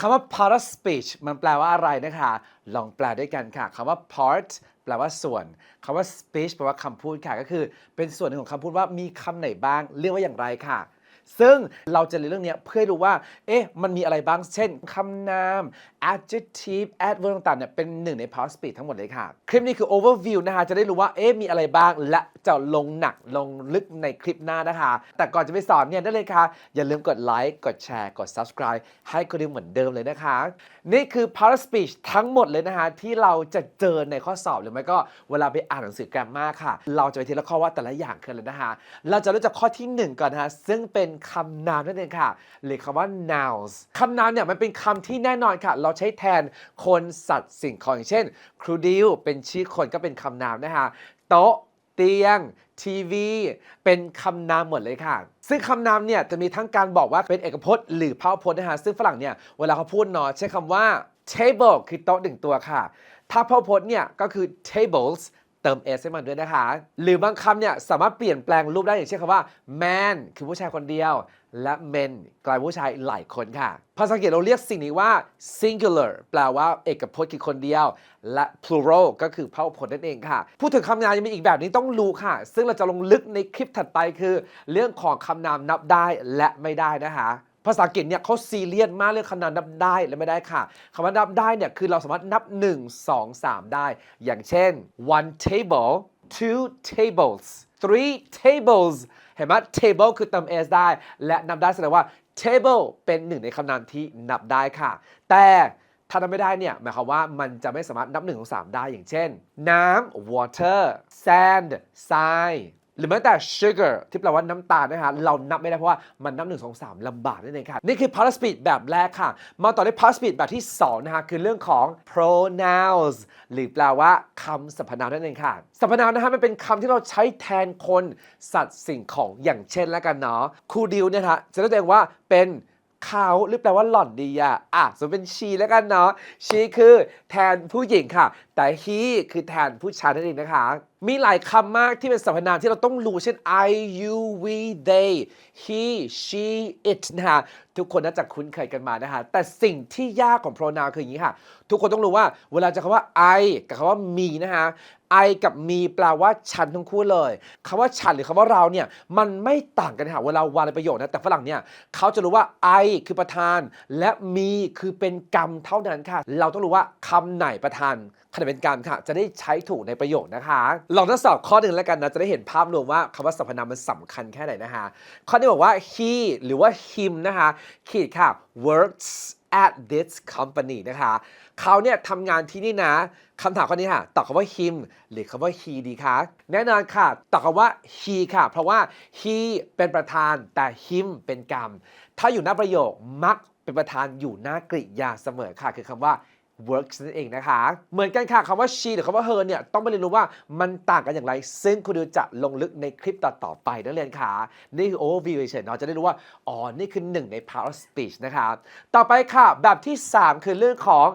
คำว่า part of speech มันแปลว่าอะไรนะคะ ลองแปลด้วยกันค่ะคำว่า part แปลว่าส่วนคำว่า speech แปลว่าคำพูดค่ะ ก็คือเป็นส่วนหนึ่งของคำพูดว่ามีคำไหนบ้าง เรียกว่าอย่างไรค่ะ ซึ่งเราจะเรียนเรื่องนี้เพื่อรู้ว่า เอ๊ะ มันมีอะไรบ้าง เช่นคำนาม adjective adverb ต่างๆเนี่ยเป็นหนึ่งใน part of speech ทั้งหมดเลยค่ะ คลิปนี้คือ overview นะคะ จะได้รู้ว่าเอ๊ะมีอะไรบ้าง และจะลงหนักลงลึกในคลิปหน้านะคะ แต่ก่อนจะไปสอนเนี่ยได้เลยค่ะ อย่าลืมกดไลค์กดแชร์กด subscribe ให้คุณดิวเหมือนเดิมเลยนะคะ นี่คือ part of speech ทั้งหมดเลยนะคะ ที่เราจะเจอในข้อสอบหรือไม่ก็เวลาไปอ่านหนังสือ grammar ค่ะ เราจะไปทีละข้อว่าแต่ละอย่างคืออะไรนะคะ เราจะรู้จักข้อที่หนึ่งก่อนนะคะซึ่งเป็นคำนามนั่นเองค่ะหรือคำว่า nouns คำนามเนี่ยมันเป็นคำที่แน่นอนค่ะเราใช้แทนคนสัตว์สิ่งของอย่างเช่น ครูดิวเป็นชื่อคนก็เป็นคำนามนะคะโต๊ะเตียง ทีวี เป็นคำนามหมดเลยค่ะ ซึ่งคำนามเนี่ยจะมีทั้งการบอกว่าเป็นเอกพจน์หรือพหุพจน์นะฮะซึ่งฝรั่งเนี่ยเวลาเขาพูดเนาะใช้คำว่า table คือโต๊ะหนึ่งตัวค่ะ ถ้าพหุพจน์เนี่ยก็คือ tables เติม s ให้มันด้วยนะคะ หรือบางคำเนี่ยสามารถเปลี่ยนแปลงรูปได้อย่างเช่นคำว่า man คือผู้ชายคนเดียว และ men กลายผู้ชายหลายคนค่ะ ภาษาอังกฤษเราเรียกสิ่งนี้ว่า singular แปลว่าเอกพจน์คือคนเดียว และ plural ก็คือพหุพจน์นั่นเองค่ะ พูดถึงคำนามยังมีอีกแบบนี้ต้องรู้ค่ะ ซึ่งเราจะลงลึกในคลิปถัดไปคือ เรื่องของคำนามนับได้และไม่ได้นะคะ ภาษาอังกฤษเนี่ยเขาซีเรียสมากเรื่องคำนามนับได้และไม่ได้ค่ะคำว่านับได้เนี่ยคือเราสามารถนับ 1 2 3 ได้ อย่างเช่น one table two tables three tables เห็นไหม table คือเติม s ได้ และนับได้แสดงว่า table เป็นหนึ่งในคำนามที่นับได้ค่ะ แต่ถ้านับไม่ได้เนี่ยหมายความว่ามันจะไม่สามารถนับ1นึ่งถึงสได้อย่างเช่น น้ำ water sand ทราย หรือแม้แต่ sugar ที่แปลว่าน้ำตาลนะคะเรานับไม่ได้เพราะว่ามันนับ1 2 3ลำบากนั่นเองค่ะนี่คือ part speed แบบแรกค่ะ มาต่อด้วย part speed แบบที่2นะคะคือเรื่องของ pronouns หรือแปลว่าคำสรรพนามนั่นเองค่ะสรรพนามนะคะมันเป็นคำที่เราใช้แทนคนสัตว์สิ่งของอย่างเช่นแล้วกันเนาะครูดิวเนี่ยนะจะเรียกตัวเองว่าเป็นเขาหรือแปลว่าหล่อนดีอะอะสมเป็นชีแล้วกันเนาะชีคือแทนผู้หญิงค่ะ แต่ he คือแทนผู้ชายนั่นเองนะคะ มีหลายคำมากที่เป็นสรรพนามที่เราต้องรู้เช่น I you we they he she it นะคะทุกคนน่าจะคุ้นเคยกันมานะคะแต่สิ่งที่ยากของ pronoun คืออย่างนี้ค่ะ ทุกคนต้องรู้ว่า เวลาจะคำว่า I กับคำว่า me นะคะ I กับ me แปลว่าฉันทั้งคู่เลยคำว่าฉันหรือคำว่าเราเนี่ยมันไม่ต่างกันค่ะเวลาวาในประโยคนะแต่ฝรั่งเนี่ยเขาจะรู้ว่า I คือประธาน และ me คือเป็นกรรมเท่านั้นค่ะ เราต้องรู้ว่าคำไหนประธานคำไหนเป็นกรรมค่ะ จะได้ใช้ถูกในประโยคนะคะ ลองทดสอบข้อหนึ่งแล้วกันนะจะได้เห็นภาพรวมว่าคำว่าสรรพนามมันสำคัญแค่ไหนนะคะ ข้อนี้บอกว่า he หรือว่า him นะคะขีดค่ะ works at this company นะคะ เขาเนี่ยทำงานที่นี่นะ คำถามข้อนี้ค่ะ ตอบคำว่า him หรือคำว่า he ดีคะ แน่นอนค่ะ ตอบคำว่า he ค่ะ เพราะว่า he เป็นประธานแต่ him เป็นกรรม ถ้าอยู่หน้าประโยคมักเป็นประธานอยู่หน้ากริยาเสมอค่ะ คือคำว่า works นั่นเองนะคะ เหมือนกันค่ะคำว่า she หรือคำว่า her เนี่ย ต้องไปเรียนรู้ว่ามันต่างกันอย่างไร ซึ่งคุณดิวจะลงลึกในคลิปต่อๆไปนักเรียนค่ะ นี่คือ overview เฉยๆเนาะจะได้รู้ว่า อ๋อ นี่คือหนึ่งใน power of speech นะคะ ต่อไปค่ะ แบบที่ 3 คือเรื่องของ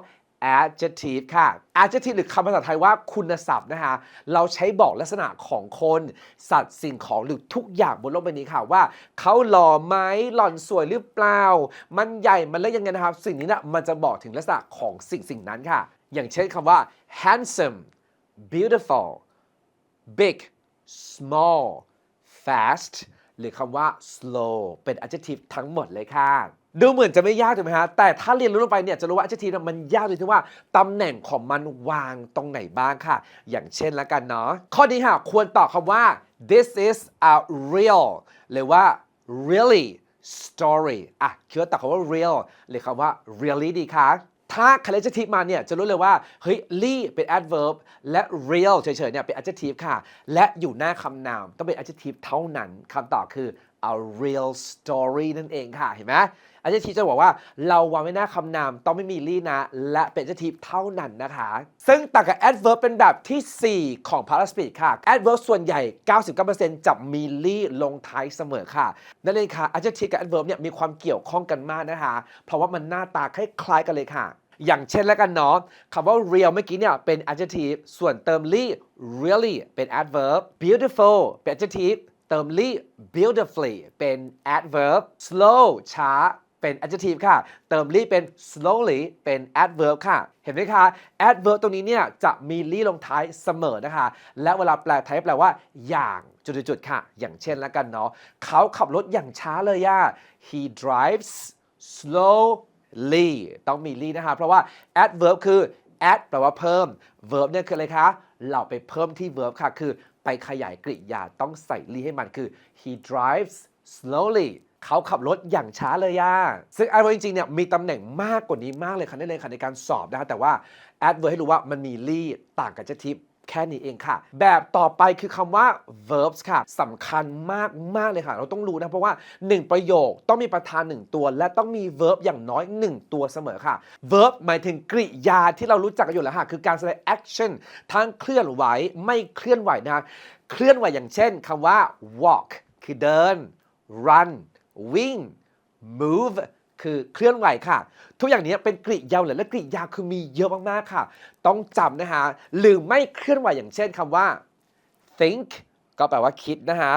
adjective ค่ะ adjective หรือคำภาษาไทยว่าคุณศัพท์นะคะ เราใช้บอกลักษณะของคน สัตว์สิ่งของหรือทุกอย่างบนโลกใบนี้ค่ะว่า เขาหล่อไหมหล่อนสวยหรือเปล่า มันใหญ่มันเล็กยังไงนะครับ สิ่งนี้นะมันจะบอกถึงลักษณะของสิ่งสิ่งนั้นค่ะ อย่างเช่นคำว่า handsome beautiful big small fast หรือคำว่า slow เป็น adjective ทั้งหมดเลยค่ะ ดูเหมือนจะไม่ยากถูกไหมฮะ แต่ถ้าเรียนรู้ลงไปเนี่ยจะรู้ว่า adjective เนี่ยมันยากเลยที่ว่าตำแหน่งของมันวางตรงไหนบ้างค่ะ อย่างเช่นแล้วกันเนาะ ข้อนี้ค่ะ ควรตอบคำว่า this is a real หรือว่า really story อะคิดว่าตอบคำว่า real หรือคำว่า really ดีคะถ้า adjective มาเนี่ยจะรู้เลยว่าเฮ้ย ly เป็น adverb และ real เฉยๆเนี่ยเป็น adjective ค่ะ และอยู่หน้าคำนามต้องเป็น adjective เท่านั้นคำตอบคือ a real story นั่นเองค่ะ เห็นไหม adjective จะบอกว่าเราวางไว้หน้าคำนามต้องไม่มี ly นะ และเป็น adjective เท่านั้นนะคะ ซึ่งต่างกับ adverb เป็นแบบทีสี่4 ของ past speed ค่ะ adverb ส่วนใหญ่ 99%จะมี ly ลงท้ายเสมอค่ะ นั่นเองค่ะ adjective กับ adverb เนี่ยมีความเกี่ยวข้องกันมากนะคะ เพราะว่ามันหน้าตาคล้ายๆกันเลยค่ะอย่างเช่นแล้วกันเนาะคำว่า real เมื่อกี้เนี่ยเป็น adjective ส่วนเติม ly really เป็น adverb beautiful เป็น adjective เติม ly beautifully เป็น adverb slow ช้าเป็น adjective ค่ะ เติม ly เป็น slowly เป็น adverb ค่ะ เห็นไหมคะ adverb ตรงนี้เนี่ยจะมี ly ลงท้ายเสมอนะคะ และเวลาแปลไทยแปลว่า อย่างจุดๆๆค่ะ อย่างเช่นแล้วกันเนาะ เขาขับรถอย่างช้าเลยย่า he drives slowly ต้องมี ly นะคะ เพราะว่า adverb คือ add แปลว่าเพิ่ม verb เนี่ยคืออะไรคะ เราไปเพิ่มที่ verb ค่ะ คือ ไปขยายกริยาต้องใส่ลีให้มันคือ he drives slowly เขาขับรถอย่างช้าเลยย่าซึ่ง adverb จริงๆ เนี่ยมีตำแหน่งมากกว่านี้มากเลยค่ะในเลยค่ะในการสอบนะคะแต่ว่า adverb ให้รู้ว่ามันมีลี่ต่างกับ adjective แค่นี้เองค่ะ แบบต่อไปคือคำว่า verbs ค่ะสำคัญมากมากเลยค่ะ เราต้องรู้นะ เพราะว่า 1 ประโยคต้องมีประธาน 1 ตัว และต้องมี verb อย่างน้อย 1 ตัวเสมอค่ะ verb หมายถึงกริยาที่เรารู้จักกันอยู่แล้วค่ะ คือการแสดง action ทั้งเคลื่อนไหวไม่เคลื่อนไหวนะเคลื่อนไหวอย่างเช่นคำว่า walk คือเดิน run วิ่ง move คือเคลื่อนไหวค่ะ ทุกอย่างนี้เป็นกริยาเลยและกริยาคือมีเยอะมากๆค่ะ ต้องจำนะคะหรือไม่เคลื่อนไหวอย่างเช่นคำว่า think ก็แปลว่าคิดนะคะ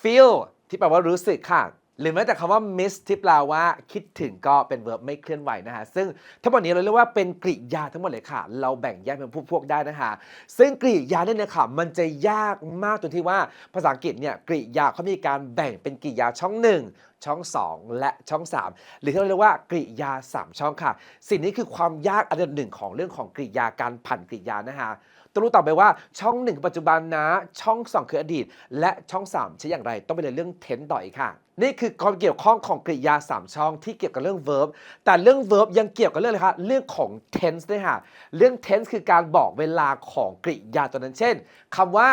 feel ที่แปลว่ารู้สึกค่ะ หรือแม้แต่คำว่า miss ที่แปลว่าคิดถึงก็เป็น verb ไม่เคลื่อนไหวนะคะซึ่งทั้งหมดนี้เราเรียกว่าเป็นกริยาทั้งหมดเลยค่ะ เราแบ่งแยกเป็นพวกๆได้นะคะซึ่งกริยาเนี่ยนะคะมันจะยากมากตรงที่ว่าภาษาอังกฤษเนี่ยกริยาเขามีการแบ่งเป็นกริยาช่อง1ช่อง 2 และช่อง 3 หรือที่เราเรียกว่ากริยา 3 ช่องค่ะ สิ่งนี้คือความยากอันดับหนึ่งของเรื่องของกริยาการผันกริยานะคะ ต้องรู้ต่อไปว่าช่อง1ปัจจุบันนะ ช่อง2คืออดีต และช่อง3ใช้อย่างไร ต้องไปเรียนเรื่อง tense ต่ออีกค่ะ นี่คือความเกี่ยวข้องของกริยา 3 ช่องที่เกี่ยวกับเรื่อง verb แต่เรื่อง verb ยังเกี่ยวกับเรื่องอะไรคะเรื่องของ tense ด้วยค่ะ เรื่อง tense คือการบอกเวลาของกริยาตัวนั้น เช่นคำว่า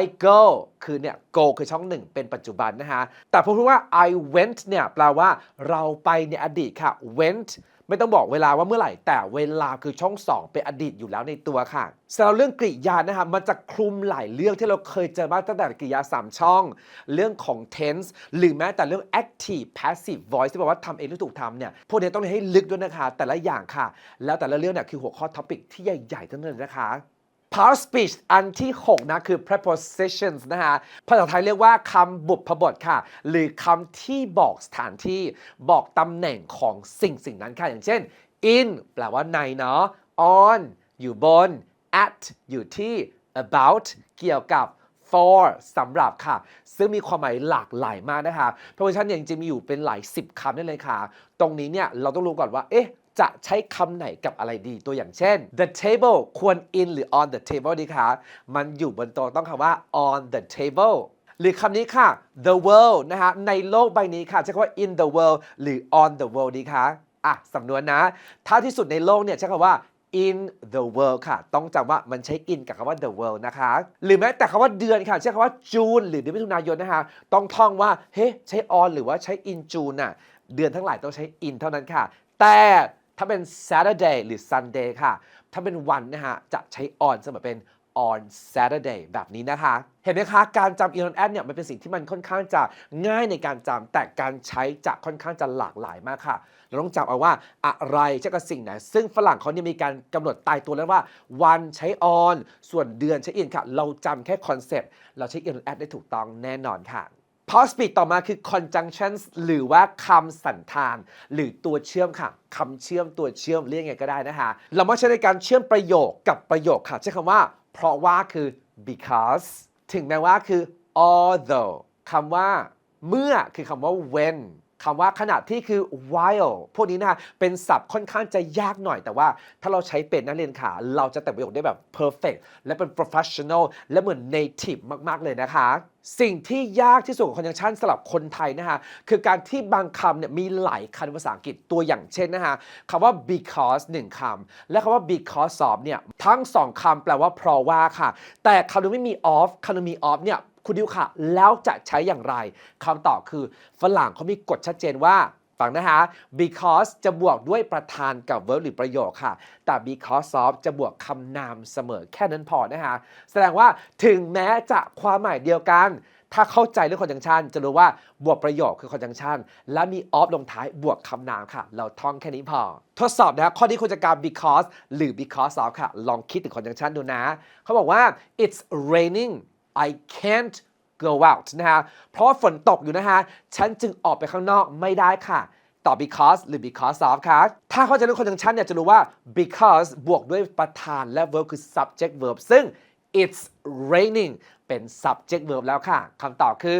I go คือเนี่ย go คือช่องหนึ่งเป็นปัจจุบันนะฮะ แต่พอพูดว่า I went เนี่ยแปลว่าเราไปในอดีตค่ะ went ไม่ต้องบอกเวลาว่าเมื่อไหร่ แต่เวลาคือช่องสองเป็นอดีตอยู่แล้วในตัวค่ะสำหรับเรื่องกริยานะฮะมันจะคลุมหลายเรื่องที่เราเคยเจอมาตั้งแต่กริยา 3 ช่อง เรื่องของ tense หรือแม้แต่เรื่อง active passive voice ที่บอกว่าทำเองหรือถูกทำเนี่ยพวกนี้ต้องเรียนให้ลึกด้วยนะคะ แต่ละอย่างค่ะ แล้วแต่ละเรื่องเนี่ยคือหัวข้อท็อปิกที่ใหญ่ๆทั้งนั้นนะคะ past speech อันที่ 6 นะ คือ prepositions นะฮะ ภาษาไทยเรียกว่าคำบุพบทค่ะ หรือคำที่บอกสถานที่บอกตำแหน่งของสิ่งสิ่งนั้นค่ะ อย่างเช่น in แปลว่าในเนาะ on อยู่บน at อยู่ที่ about เกี่ยวกับ for สำหรับค่ะ ซึ่งมีความหมายหลากหลายมากนะคะ preposition เนี่ยจริงๆมีอยู่เป็นหลายสิบคำนั่นเลยค่ะ ตรงนี้เนี่ยเราต้องรู้ก่อนว่า เอ๊ะ จะใช้คำไหนกับอะไรดี ตัวอย่างเช่น the table ควร in หรือ on the table ดีคะมันอยู่บนโต๊ะต้องคำว่า on the table หรือคำนี้ค่ะ the world นะฮะในโลกใบนี้ค่ะใช้คำว่า in the world หรือ on the world ดีคะอะสำนวนนะ ถ้าที่สุดในโลกเนี่ยใช้คำว่า in the world ค่ะ ต้องจำว่ามันใช้ in กับคำว่า the world นะคะ หรือแม้แต่คำว่าเดือนค่ะ ใช้คำว่า June หรือเดือนมิถุนายนนะคะ ต้องท่องว่า เฮ้ ใช้ on หรือว่าใช้ in June น่ะ เดือนทั้งหลายต้องใช้ in เท่านั้นค่ะ แต่ ถ้าเป็น Saturday หรือ Sunday ค่ะ ถ้าเป็นวันนะฮะ จะใช้ on เสมอเป็น on Saturday แบบนี้นะคะ เห็นไหมคะ การจำ in on at เนี่ยมันเป็นสิ่งที่มันค่อนข้างจะง่ายในการจำแต่การใช้จะค่อนข้างจะหลากหลายมากค่ะ เราต้องจำเอาว่าอะไรใช้กับสิ่งไหน ซึ่งฝรั่งเขาเนี่ยมีการกำหนดตายตัวแล้วว่า วันใช้ on ส่วนเดือนใช้ in ค่ะ เราจำแค่คอนเซปต์เราใช้ in on at ได้ถูกต้องแน่นอนค่ะ past speech ต่อมาคือ conjunctions หรือว่าคำสันธาน หรือตัวเชื่อมค่ะคำเชื่อมตัวเชื่อมเรียกไงก็ได้นะคะเรามาใช้ในการเชื่อมประโยคกับประโยคค่ะ ใช้คำว่า เพราะว่าคือ because ถึงแม้ว่าคือ although คำว่า เมื่อคือคำว่า when คำว่าขณะที่คือ while พวกนี้นะคะเป็นศัพท์ค่อนข้างจะยากหน่อย แต่ว่าถ้าเราใช้เป็นนักเรียนขาเราจะแต่งประโยคได้แบบ perfect และเป็น professional และเหมือน native มาก ๆ เลยนะคะ สิ่งที่ยากที่สุดของ conjunction สำหรับคนไทยนะคะคือการที่บางคำเนี่ยมีหลายคำภาษาอังกฤษตัวอย่างเช่นนะคะคำว่า because หนึ่งคำและคำว่า because of เนี่ยทั้งสองคำแปลว่าเพราะว่าค่ะ แต่คำนึงไม่มี of คำนึงมี of เนี่ย คุณดิวค่ะแล้วจะใช้อย่างไรคำตอบคือฝรั่งเขามีกฎชัดเจนว่าฟังนะคะ because จะบวกด้วยประธานกับ verb หรือประโยคค่ะ แต่ because of จะบวกคำนามเสมอแค่นั้นพอนะคะ แสดงว่าถึงแม้จะความหมายเดียวกัน ถ้าเข้าใจเรื่อง conjunction จะรู้ว่าบวกประโยคคือ conjunction และมี of ลงท้ายบวกคำนามค่ะ เราท่องแค่นี้พอ ทดสอบนะข้อนี้คุณจะการ because หรือ because of ค่ะ ลองคิดถึง conjunction ดูนะ เขาบอกว่า it's raining I can't go out นะฮะ เพราะฝนตกอยู่นะฮะ ฉันจึงออกไปข้างนอกไม่ได้ค่ะตอบ because หรือ because of ค่ะ ถ้าเข้าใจเรื่อง conjunction เนี่ยจะรู้ว่า because บวกด้วยประธานและ verb คือ subject verb ซึ่ง it's raining เป็น subject verb แล้วค่ะ คำตอบคือ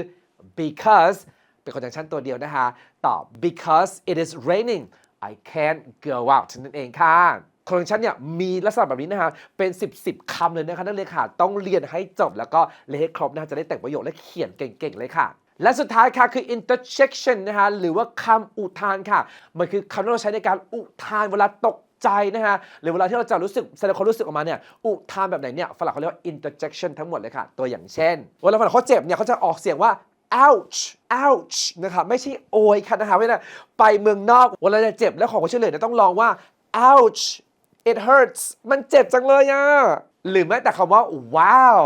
because เป็น conjunction ตัวเดียวนะคะตอบ because it is raining I can't go out นั่นเองค่ะ conjunction เนี่ยมีลักษณะแบบนี้นะคะเป็น 10 10คำเลยนะคะนักเรียนค่ะต้องเรียนให้จบแล้วก็เรียนให้ครบนะะจะได้แต่งประโยคและเขียนเก่งๆเลยค่ะและสุดท้ายค่ะคือ interjection นะคะหรือว่าคำอุทานค่ะ มันคือคำที่เราใช้ในการอุทานเวลาตกใจนะคะหรือเวลาที่เราจะรู้สึกแสดงความรู้สึกออกมาเนี่ยอุทานแบบไหนเนี่ยฝรั่งเขาเรียกว่า interjection ทั้งหมดเลยค่ะ ตัวอย่างเช่น เวลาฝรั่งเขาเจ็บเนี่ยเขาจะออกเสียงว่า ouch ouch นะครับไม่ใช่โอยค่ะนะคะไม่ได้ไปเมืองนอกเวลาจะเจ็บแล้วขอความช่วยเหลือเนี่ยต้องลองว่า ouch it hurts มันเจ็บจังเลยอะหรือแม้แต่คำว่า wow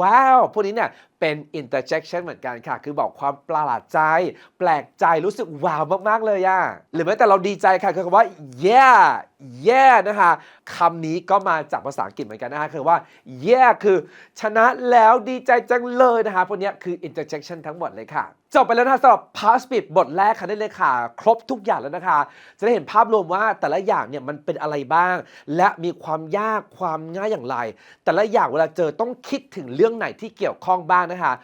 wow พวกนี้เนี่ยเป็น interjection เหมือนกันค่ะ คือบอกความประหลาดใจ แปลกใจรู้สึกว้าวมาก ๆ เลยอะหรือแม้แต่เราดีใจค่ะ คือคำว่า yeah yeah นะคะคำนี้ก็มาจากภาษาอังกฤษเหมือนกันนะคะคือว่า yeah คือชนะแล้วดีใจจังเลยนะคะพวกนี้คือ interjection ทั้งหมดเลยค่ะ จบไปแล้วนะสำหรับพาสปิดบทแรกค่ะได้เลยค่ะ ครบทุกอย่างแล้วนะคะ จะได้เห็นภาพรวมว่าแต่ละอย่างเนี่ยมันเป็นอะไรบ้าง และมีความยากความง่ายอย่างไร แต่ละอย่างเวลาเจอต้องคิดถึงเรื่องไหนที่เกี่ยวข้องบ้างนะคะ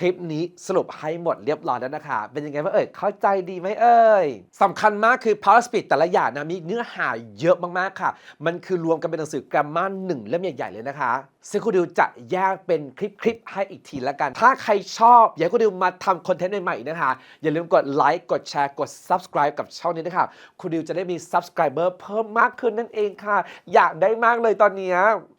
คลิปนี้สรุปให้หมดเรียบร้อยแล้วนะคะ เป็นยังไงบ้างเอ่ย เข้าใจดีไหมเอ่ยสำคัญมากคือ power speed แต่ละอย่างนะมีเนื้อหาเยอะมากๆค่ะ มันคือรวมกันเป็นหนังสือ grammar หนึ่งเล่มใหญ่ๆเลยนะคะซึ่งคุณดิวจะแยกเป็นคลิปๆให้อีกทีละกัน ถ้าใครชอบ อยากให้คุณดิวมาทำคอนเทนต์ใหม่ๆนะคะ อย่าลืมกดไลค์กดแชร์กด subscribe กับช่องนี้นะคะคุณดิวจะได้มี subscriber เพิ่มมากขึ้นนั่นเองค่ะ อยากได้มากเลยตอนนี้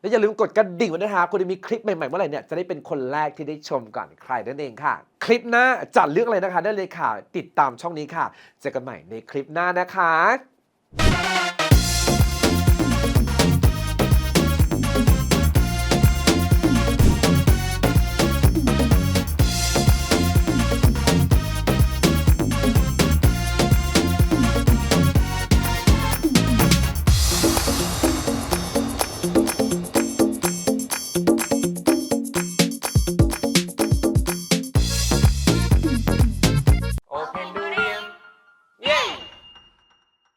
และอย่าลืมกดกระดิ่งไว้นะคะคุณดิวมีคลิปใหม่ๆเมื่อไหร่เนี่ยจะได้เป็นคนแรกที่ได้ชมก่อนใครนั่นเองค่ะ คลิปหน้าจัดเรื่องอะไรนะคะ ได้เลยค่ะ ติดตามช่องนี้ค่ะ เจอกันใหม่ในคลิปหน้านะคะ